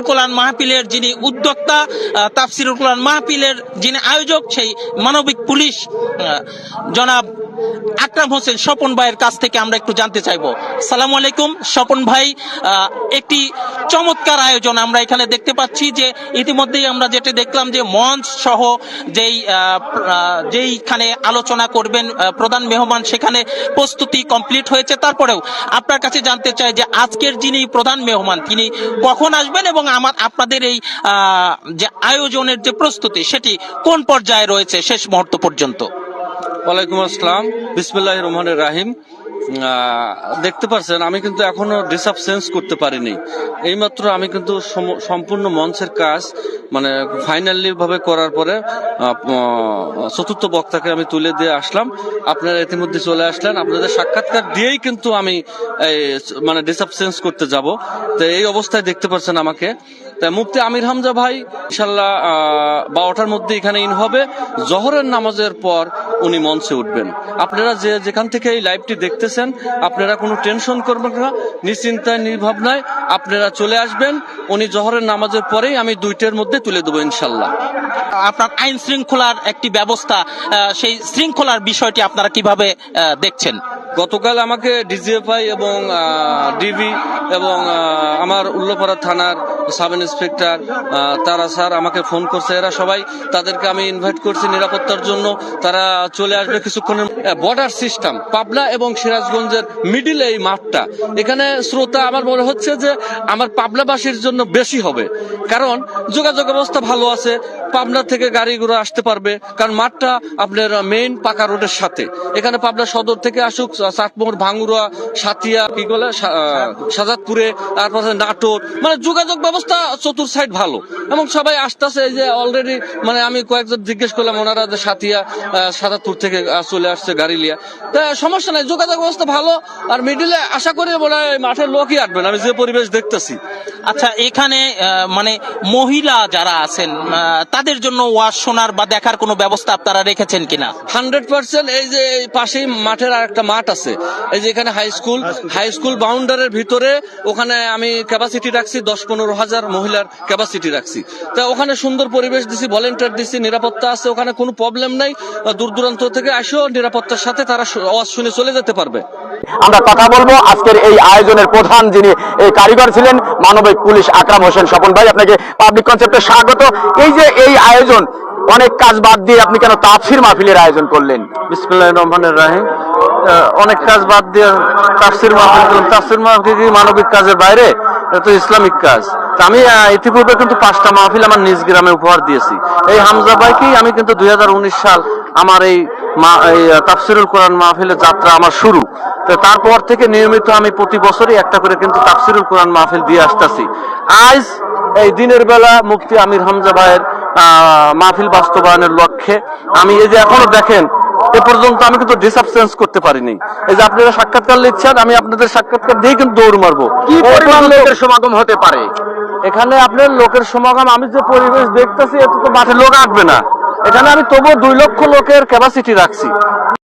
তাফসিরুল কোরআন মাহফিলের যিনি উদ্যোক্তা তাফসিরুল কোরআন মাহফিলের যিনি আয়োজক সেই মানবিক পুলিশ জনাব আকরাম হোসেন স্বপন ভাইয়ের কাছ থেকে আমরা একটু জানতে চাইব। সালাম আলাইকুম, স্বপন ভাই একটি চমৎকার আয়োজন আমরা এখানে দেখতে পাচ্ছি যে ইতিমধ্যেই আমরা যেটা দেখলাম যে মঞ্চ সহ যেই যেইখানে আলোচনা করবেন প্রধান মেহমান, সেখানে প্রস্তুতি কমপ্লিট হয়েছে। তারপরেও আপনার কাছে জানতে চাই যে আজকের যিনি প্রধান মেহমান, তিনি কখন আসবেন এবং আমার, আপনাদের এই যে আয়োজনের যে প্রস্তুতি, সেটি কোন পর্যায়ে রয়েছে শেষ মুহূর্ত পর্যন্ত? ওয়ালাইকুম আসসালাম। বিসমিল্লাহ রহমানের রাহিম। দেখতে পাচ্ছেন আমি কিন্তু এখনও ডিসাপ সেন্স করতে পারিনি। এইমাত্র আমি কিন্তু সম- সম্পূর্ণ মঞ্চের কাজ মানে ফাইনালি ভাবে করার পরে চতুর্থ বক্তাকে আমি তুলে দিয়ে আসলাম। আপনারা ইতিমধ্যে চলে আসলেন। আপনাদের সাক্ষাৎকার দিয়েই কিন্তু আমি এই, মানে ডিসাপ সেন্স করতে যাব। তো এই অবস্থায় দেখতে পাচ্ছেন আমাকে। তা মুফতি আমির হামজা ভাই ইনশাল্লাহ বারোটার মধ্যে এখানে ইন হবে। জহরের নামাজের পর উনি মঞ্চে উঠবেন। আপনারা যে যেখান থেকে এই লাইভটি দেখতেছেন আপনারা কোনো টেনশন করবেন না নিশ্চিন্তায় নির্ভাবনায় আপনারা চলে আসবেন। উনি জহরের নামাজের পরেই আমি দুইটার মধ্যে তুলে দেবো ইনশাল্লাহ। আপনার আইন শৃঙ্খলার একটি ব্যবস্থা সেই শৃঙ্খলার বিষয়টি আপনারা কীভাবে দেখছেন? গতকাল আমাকে ডিজিএফআই এবং ডিবি এবং আমার উল্লোপাড়া থানার সাব ইন্সপেক্টর তারা স্যার আমাকে ফোন করছে। এরা সবাই তাদেরকে আমি ইনভাইট করছি নিরাপত্তার জন্য। তারা চলে আসবে কিছুক্ষণের বর্ডার সিস্টেম পাবনা এবং সিরাজগঞ্জের মিডিল এই মাঠটা। এখানে শ্রোতা, আমার মনে হচ্ছে যে আমার পাবনাবাসীর জন্য বেশি হবে। কারণ যোগাযোগ ব্যবস্থা ভালো আছে পাবনা থেকে গাড়ি গাড়িগুলো আসতে পারবে কারণ মাঠটা আপনার মেইন পাকা রোডের সাথে। এখানে পাবনা সদর থেকে আসুক চাটমোহর ভাঙ্গুরা সাতিয়া কি বলে সাজাদপুরে তারপরে নাটোর। মানে যোগাযোগ ব্যবস্থা চতুর সাইড ভালো। এবং সবাই আসতেছে এই যে অলরেডি মানে আমি কয়েকজন জিজ্ঞেস করলাম ওনারা যে আহ, সাজাদপুর থেকে চলে আসছে গাড়ি লিয়া তা সমস্যা নাই যোগাযোগ ব্যবস্থা ভালো। আর মিডিলে আশা করি মনে হয় মাঠের লোকই আসবেন। আমি যে পরিবেশ দেখতেছি। আচ্ছা এখানে মানে মহিলা যারা আছেন তাদের জন্য ওয়াজ শোনার বা দেখার কোনো ব্যবস্থা আপনারা রেখেছেন কিনা? হান্ড্রেড পার্সেন্ট এই যে পাশেই মাঠের আর একটা মাঠ আছে। এই যে এখানে হাই স্কুল হাই স্কুল বাউন্ডারের ভিতরে ওখানে আমি ক্যাপাসিটি রাখছি দশ পনেরো হাজার মহিলার ক্যাপাসিটি রাখছি। তা ওখানে সুন্দর পরিবেশ দিছি ভলেন্টিয়ার দিছি নিরাপত্তা আছে ওখানে কোনো প্রবলেম নাই। দূর দূরান্ত থেকে আসেও নিরাপত্তার সাথে তারা আওয়াজ শুনে চলে যেতে পারবে। আমরা কথা বলব। আজকের এই আয়োজনের প্রধান যিনি এই কারিগর ছিলেন, মানবিক পুলিশ আকরাম হোসেন স্বপন ভাই, আপনাকে পাবলিক কনসেপ্টে স্বাগত। এই যে এই আয়োজন, অনেক কাজ বাদ দিয়ে আপনি কেন তাফসির মাহফিলের আয়োজন করলেন? রহমানের রাহিম। অনেক কাজ বাদ দিয়ে তাফসির মাহফিল তাফসির মাহফিল মানবিক কাজের বাইরে? তো ইসলামিক কাজ। আমি ইতিপূর্বে কিন্তু পাঁচটা মাহফিল আমার নিজ গ্রামে উপহার দিয়েছি। এই হামজা ভাইকেই আমি কিন্তু দুই হাজার উনিশ সাল আমার এই মা- এই তাফসিরুল কোরআন মাহফিলের যাত্রা আমার শুরু। তো তারপর থেকে নিয়মিত আমি প্রতি বছরই একটা করে কিন্তু তাফসিরুল কোরআন মাহফিল দিয়ে আসতেছি। আজ এই দিনের বেলা মুফতি আমির হামজা ভাইয়ের মাহফিল বাস্তবায়নের লক্ষ্যে আমি এই যে এখনও দেখেন এ পর্যন্ত আমি কিন্তু ডিসাবসেন্স করতে পারিনি। এই যে আপনারা সাক্ষাৎকার লিখছেন আমি আপনাদের সাক্ষাৎকার দিয়ে কিন্তু দৌড় মারবো। কি পরিমাণ লোকের সমাগম হতে পারে? এখানে আপনার লোকের সমাগম আমি যে পরিবেশ দেখতেছি এত তো মাঠে লোক আসবে না। এখানে আমি তবুও দুই লক্ষ লোকের ক্যাপাসিটি রাখছি।